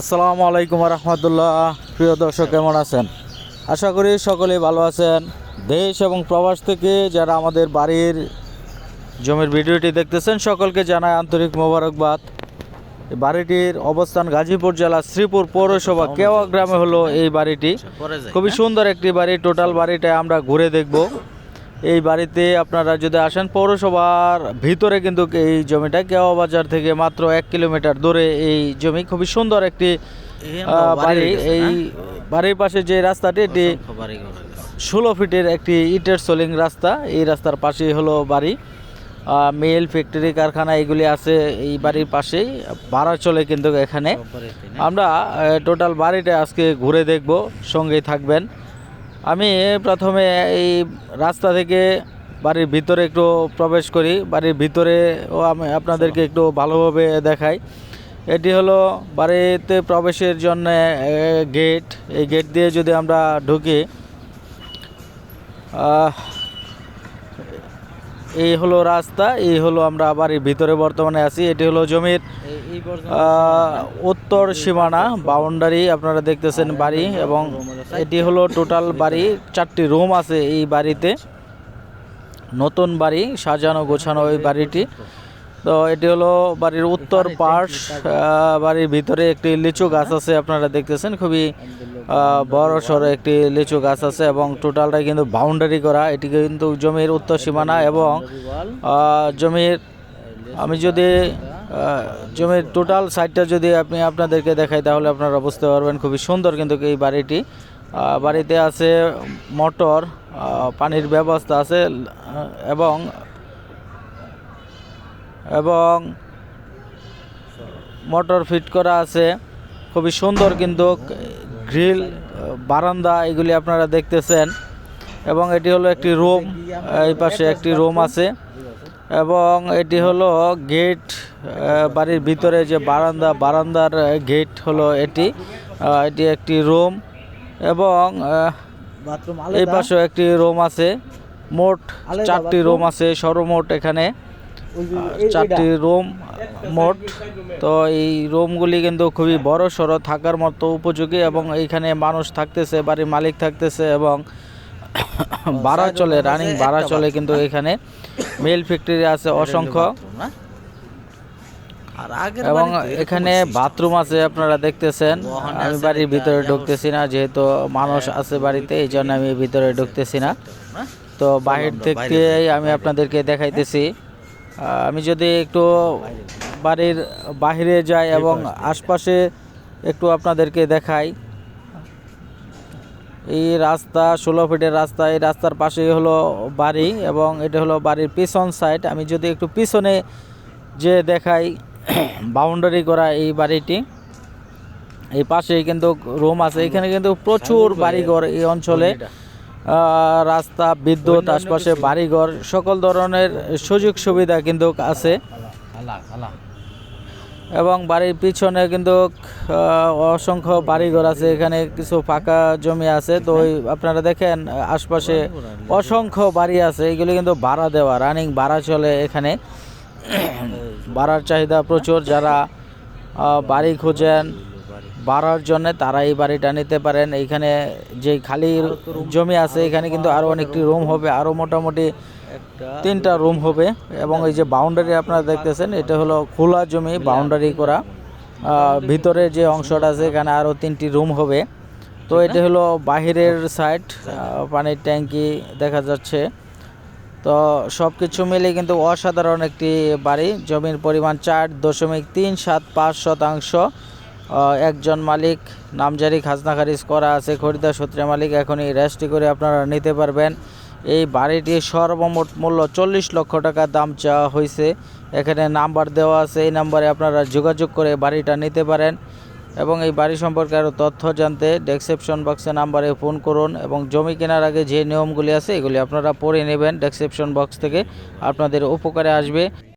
আসসালামু আলাইকুম রহমতুল্লাহ প্রিয় দর্শক কেমন আছেন? আশা করি সকলেই ভালো আছেন। দেশ এবং প্রবাস থেকে যারা আমাদের বাড়ির জমির ভিডিওটি দেখতেছেন সকলকে জানাই আন্তরিক মোবারকবাদ। বাড়িটির অবস্থান গাজীপুর জেলা শ্রীপুর পৌরসভা কেওয়া গ্রামে হলো এই বাড়িটি। খুবই সুন্দর একটি বাড়ি টোটাল বাড়িটা আমরা ঘুরে দেখব। এই বাড়িতে আপনারা যদি আসেন পৌরসভার ভিতরে কিন্তু এই জমিটা কেওয়া বাজার থেকে মাত্র এক কিলোমিটার দূরে এই জমি। খুবই সুন্দর একটি বাড়ি এই বাড়ির পাশে যে রাস্তাটি এটি ষোলো ফিটের একটি ইটের সোলিং রাস্তা। এই রাস্তার পাশেই হলো বাড়ি। মিল ফ্যাক্টরি কারখানা এগুলি আছে এই বাড়ির পাশেই। ভাড়া চলে কিন্তু এখানে। আমরা টোটাল বাড়িটা আজকে ঘুরে দেখব সঙ্গেই থাকবেন। আমি প্রথমে এই রাস্তা থেকে বাড়ির ভিতরে একটু প্রবেশ করি। বাড়ির ভিতরে ও আমি আপনাদেরকে একটু ভালোভাবে দেখাই। এটি হলো বাড়িতে প্রবেশের জন্য গেট। এই গেট দিয়ে যদি আমরা ঢুকি এই হলো রাস্তা, এই হলো আমরা বাড়ির ভিতরে বর্তমানে আছি। এটি হলো জমির উত্তর সীমানা বাউন্ডারি আপনারা দেখতেছেন বাড়ি এবং এটি হলো টোটাল বাড়ি চারটি রুম আছে এই বাড়িতে। নতুন বাড়ি সাজানো গোছানো ওই বাড়িটি। তো এটি হলো বাড়ির উত্তর পাশ বাড়ির ভিতরে একটি লিচু গাছ আছে আপনারা দেখতেছেন। খুবই বড় সড়ো একটি লিচু গাছ আছে এবং টোটালটা কিন্তু বাউন্ডারি করা। এটি কিন্তু জমির উত্তর সীমানা এবং জমির আমি যদি জমির টোটাল সাইডটা যদি আপনি আপনাদেরকে দেখাই, তাহলে আপনারা বুঝতে পারবেন খুবই সুন্দর কিন্তু এই বাড়িটি। বাড়িতে আছে মোটর পানির ব্যবস্থা আছে এবং এবং মোটর ফিট করা আছে। খুবই সুন্দর কিন্তু গ্রিল, বারান্দা, এগুলি আপনারা দেখতেছেন। এবং এটি হলো একটি রুম এই পাশে একটি রুম আছে। এবং এটি হলো গেট বাড়ির ভিতরে যে বারান্দা বারান্দার গেট হলো এটি। এটি একটি রুম এবং এই পাশেও একটি রুম আছে। মোট চারটি রুম আছে সর্বমোট এখানে চারটি রুম মোট। তো এই রুমগুলি কিন্তু খুবই বড় সড়ো থাকার মতো উপযোগী এবং এইখানে মানুষ থাকতেছে বাড়ির মালিক থাকতেছে এবং ভাড়া চলে রানিং ভাড়া চলে কিন্তু এখানে। মিল ফ্যাক্টরি আছে অসংখ্য। এবং এখানে বাথরুম আছে আপনারা দেখতেছেন। আমি বাড়ির ভিতরে ঢুকতেছি না যেহেতু মানুষ আছে বাড়িতে এই জন্য আমি ভিতরে ঢুকতেছি না। তো বাহির থেকে আমি আপনাদেরকে দেখাইতেছি। আমি যদি একটু বাড়ির বাইরে যাই এবং আশপাশে একটু আপনাদেরকে দেখাই। এই রাস্তা ষোলো ফিটের রাস্তা এই রাস্তার পাশেই হলো বাড়ি এবং এটা হলো বাড়ির পিছন সাইড আমি যদি একটু পিছনে যে দেখাই বাউন্ডারি করা এই বাড়িটি এই পাশেই কিন্তু রুম আছে। এখানে কিন্তু প্রচুর বাড়িঘর এই অঞ্চলে। রাস্তা বিদ্যুৎ আশপাশে বাড়িঘর সকল ধরনের সুযোগ সুবিধা কিন্তু আছে। এবং বাড়ির পিছনে কিন্তু অসংখ্য বাড়িঘর আছে, এখানে কিছু ফাঁকা জমি আছে। তো ওই আপনারা দেখেন, আশপাশে অসংখ্য বাড়ি আছে, এগুলি কিন্তু ভাড়া দেওয়া রানিং ভাড়া চলে এখানে। ভাড়ার চাহিদা প্রচুর, যারা বাড়ি খোঁজেন ভাড়ার জন্য তারা এই বাড়িটা নিতে পারেন। এইখানে যে খালি জমি আছে এখানে কিন্তু আরও অনেকটি রুম হবে আরও মোটামুটি তিনটা রুম হবে। এবং এই যে বাউন্ডারি আপনারা দেখতেছেন এটা হলো খোলা জমি বাউন্ডারি করা। আহ, ভিতরে যে অংশটা আছে এখানে আরও তিনটি রুম হবে। তো এটা হলো বাহিরের সাইড পানির ট্যাঙ্কি দেখা যাচ্ছে। তো সব কিছু মিলে কিন্তু অসাধারণ একটি বাড়ি। জমির পরিমাণ চার দশমিক তিন সাত পাঁচ শতাংশ। একজন মালিক, নামজারি খাজনা খারিজ করা আছে খরিদার সূত্রে মালিক এখন এই রেস্টি করে আপনারা নিতে পারবেন। এই বাড়িটির সর্বমোট মূল্য চল্লিশ লক্ষ টাকা দাম চাওয়া হয়েছে। এখানে নাম্বার দেওয়া আছে, এই নাম্বারে আপনারা যোগাযোগ করে বাড়িটা নিতে পারেন। এবং এই বাড়ি সম্পর্কে আরও তথ্য জানতে ডেসক্রিপশন বক্সে নাম্বারে ফোন করুন এবং জমি কেনার আগে যে নিয়মগুলি আছে, এগুলি আপনারা পড়ে নেবেন। ডেসক্রিপশন বক্স থেকে আপনাদের উপকারে আসবে।